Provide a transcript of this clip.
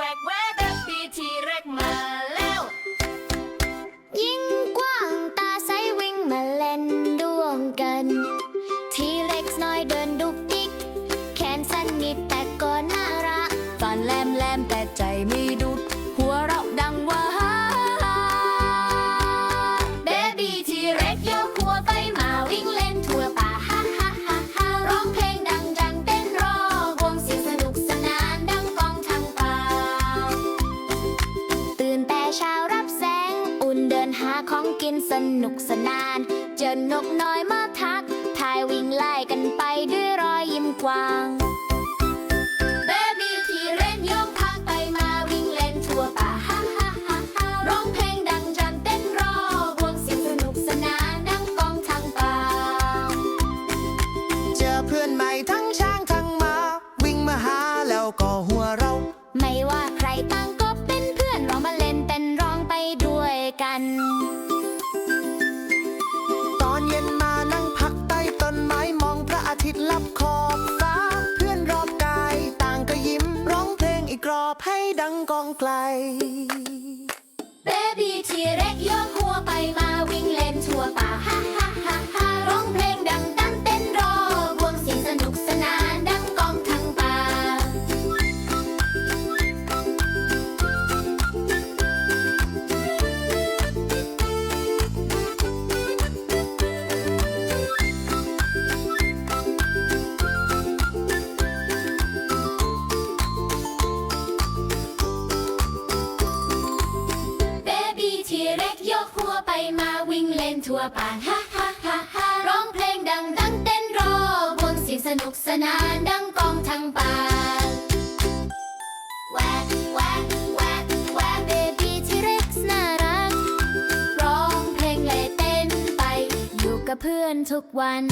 แวกแวกแบบปีที่แรกมาแล้ว ยิ่งกว้างตาใสวิ่งมาเล่นดวงกัน ทีเล็กน้อยเดินดุกดิก แขนสั้นนิดแต่ก็น่ารักฟันแหลมแหลมแต่ใจม่ กินสนุกสนาน เจอนกน้อยมาทัก ทายวิ่งไล่กันไปด้วยรอยยิ้มกว้าง เบบี้ที่เล่นโยกพาไปมาวิ่งเล่นทั่วป่าฮ่าฮ่าฮ่าฮ่าร้องเพลงดังจันเต้นรอวงเสียงสนุกสนานดังกองทางป่า เจอเพื่อนใหม่ทั้งช้างทั้งมา วิ่งมาหาแล้วก็หัวเราะ ไม่ว่าใครต่างก็เป็นเพื่อนเรามาเล่นเต้นร้องไปด้วยกัน ดังกองไกล เบบี้ที่เร็กยกหัวไป ทัวไปมาวิ่งเล่นทั่วป่าฮ่าฮ่าฮ่าฮ่าร้องเพลงดังดังเต้นรอวงเสียงสนุกสนานดังกองทางป่าแวกแวกแวกแวกเบบี้ที่เร็กน่ารัก ร้องเพลงและเต้นไป อยู่กับเพื่อนทุกวัน